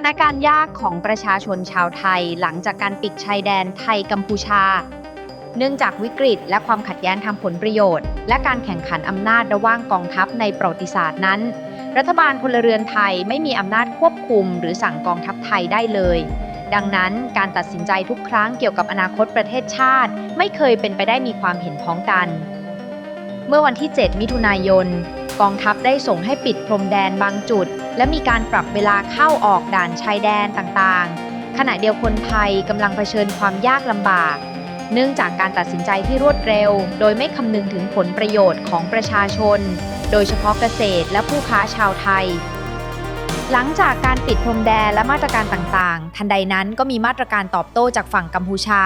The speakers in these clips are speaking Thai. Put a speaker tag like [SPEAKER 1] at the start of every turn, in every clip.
[SPEAKER 1] ถานการณ์ยากของประชาชนชาวไทย หลังจากการปิดชายแดนไทยกัมพูชา เนื่องจากวิกฤต และความขัดแย้งทางผลประโยชน์ และการแข่งขันอำนาจระหว่างกองทัพในประวัติศาสตร์นั้น รัฐบาลพลเรือนไทยไม่มีอำนาจควบคุม หรือสั่งกองทัพไทยได้เลย ดังนั้นการตัดสินใจทุกครั้งเกี่ยวกับอนาคตประเทศชาติ ไม่เคยเป็นไปได้มีความเห็นพ้องกัน เมื่อวันที่ 7 มิถุนายน กองทัพได้ส่งให้ปิดพรมแดนบางจุด และมีการปรับเวลาเข้าออกด่านชายแดนต่างๆ ขณะเดียวคนไทยกำลังเผชิญความยากลำบาก เนื่องจากการตัดสินใจที่รวดเร็ว โดยไม่คำนึงถึงผลประโยชน์ของประชาชน โดยเฉพาะเกษตรและผู้ค้าชาวไทยหลังจากการปิดพรมแดนและมาตรการต่างๆ ทันใดนั้นก็มีมาตรการตอบโต้จากฝั่งกัมพูชา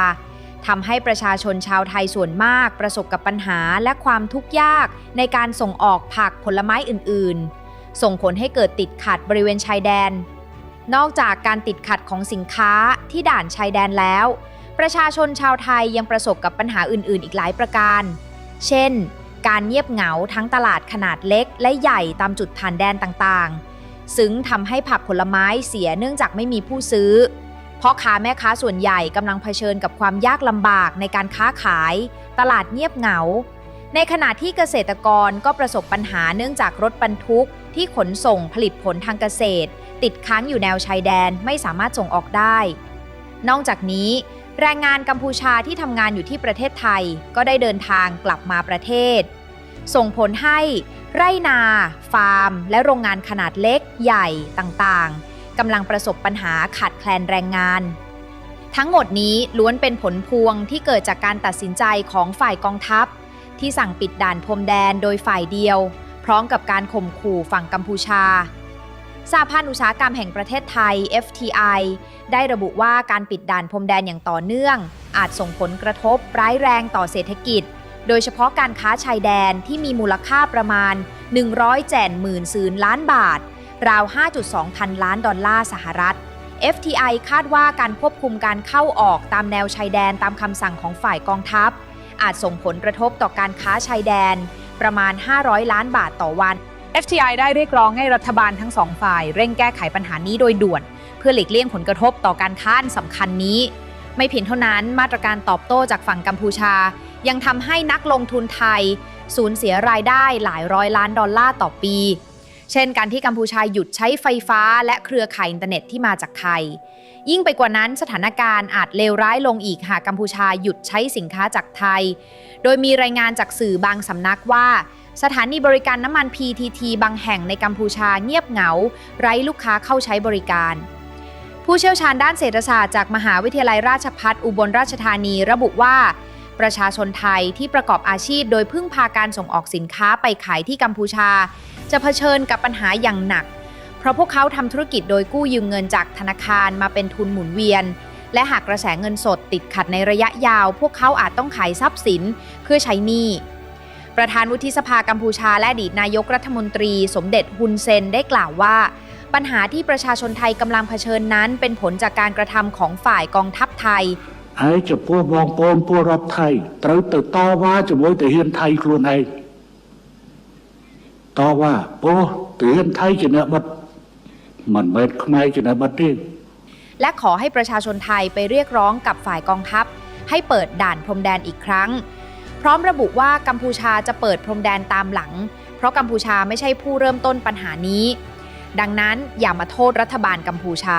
[SPEAKER 1] ทำให้ประชาชนชาวไทยส่วนมากประสบกับปัญหาและความทุกข์ยากในการส่งออกผักผลไม้อื่น ๆ ส่งผลให้เกิดติดขัดบริเวณชายแดน นอกจากการติดขัดของสินค้าที่ด่านชายแดนแล้ว ประชาชนชาวไทยยังประสบกับปัญหาอื่น ๆ อีกหลายประการ เช่น การเงียบเหงาทั้งตลาดขนาดเล็ก และใหญ่ตามจุดผ่านแดนต่าง ๆ ซึ่งทำให้ผักผลไม้เสียเนื่องจากไม่มีผู้ซื้อ พราะค้าแม่ค้าส่วนใหญ่กำลังเผชิญกับความยากลำบากในการค้าขาย ตลาดเงียบเหงา ในขณะที่เกษตรกรก็ประสบปัญหาเนื่องจากรถบรรทุก ที่ขนส่งผลิตผลทางเกษตร ติดค้างอยู่แนวชายแดนไม่สามารถส่งออกได้ นอกจากนี้ แรงงานกัมพูชาที่ทำงานอยู่ที่ประเทศไทย ก็ได้เดินทางกลับมาประเทศ ส่งผลให้ ไร่นา ฟาร์ม และโรงงานขนาดเล็ก ใหญ่ต่างๆ กำลังประสบปัญหาขาดแคลนแรงงาน ทั้งหมดนี้ล้วนเป็นผลพวงที่เกิดจากการตัดสินใจของฝ่ายกองทัพ ที่สั่งปิดด่านพรมแดนโดยฝ่ายเดียว พร้อมกับการข่มขู่ฝั่งกัมพูชาสหพันธ์อุตสาหกรรมแห่งประเทศไทย FTI ได้ระบุว่าการปิดด่านพรมแดนอย่างต่อเนื่อง อาจส่งผลกระทบร้ายแรงต่อเศรษฐกิจ โดยเฉพาะการค้าชายแดนที่มีมูลค่าประมาณ170หมื่นซืนล้านบาท ราว 5.2 พันล้านดอลลาร์สหรัฐ FTI คาดว่าการควบคุมการเข้าออกตามแนวชายแดนตามคำสั่งของฝ่ายกองทัพ อาจส่งผลกระทบต่อการค้าชายแดน ประมาณ 500 ล้านบาทต่อวัน
[SPEAKER 2] FTI ได้เรียกร้องให้รัฐบาลทั้งสองฝ่าย เร่งแก้ไขปัญหานี้โดยด่วน เพื่อหลีกเลี่ยงผลกระทบต่อการค้าสำคัญนี้ ไม่เพียงเท่านั้นมาตรการตอบโต้จากฝั่งกัมพูชา ยังทำให้นักลงทุนไทย สูญเสียรายได้หลายร้อยล้านดอลลาร์ต่อปี เช่นการที่กัมพูชาหยุดใช้ไฟฟ้าและเครือข่ายอินเทอร์เน็ตที่มาจากไทย ยิ่งไปกว่านั้นสถานการณ์อาจเลวร้ายลงอีกหากกัมพูชาหยุดใช้สินค้าจากไทย โดยมีรายงานจากสื่อบางสำนักว่า สถานีบริการน้ำมัน PTT บางแห่งในกัมพูชาเงียบเหงา ไร้ลูกค้าเข้าใช้บริการผู้เชี่ยวชาญด้านเศรษฐศาสตร์จากมหาวิทยาลัยราชภัฏอุบลราชธานีระบุว่า ประชาชนไทยที่ประกอบอาชีพโดยพึ่งพาการส่งออกสินค้าไปขายที่กัมพูชา จะเผชิญกับปัญหาอย่างหนัก เพราะพวกเขาทำธุรกิจโดยกู้ยืมเงินจากธนาคารมาเป็นทุนหมุนเวียน และหากกระแสเงินสดติดขัดในระยะยาว พวกเขาอาจต้องขายทรัพย์สินเพื่อใช้หนี้ ประธานวุฒิสภากัมพูชาและอดีตนายกรัฐมนตรี สมเด็จฮุนเซนได้กล่าวว่า ปัญหาที่ประชาชนไทยกำลังเผชิญนั้น เป็นผลจากการกระทำของฝ่ายกองทัพไทย
[SPEAKER 3] ហើយចំពោះបងប្អូនពលរដ្ឋថៃត្រូវទៅតវ៉ាជាមួយទាហានថៃខ្លួនឯង ต่อว่า โอ้ตื่นไทยจะนะบัดมันเบิอขมายจะนะบัดเอง
[SPEAKER 1] และขอให้ประชาชนไทยไปเรียกร้องกับฝ่ายกองทัพ ให้เปิดด่านพรมแดนอีกครั้ง พร้อมระบุว่ากัมพูชาจะเปิดพรมแดนตามหลัง เพราะกัมพูชาไม่ใช่ผู้เริ่มต้นปัญหานี้ ดังนั้นอย่ามาโทษรัฐบาลกัมพูชา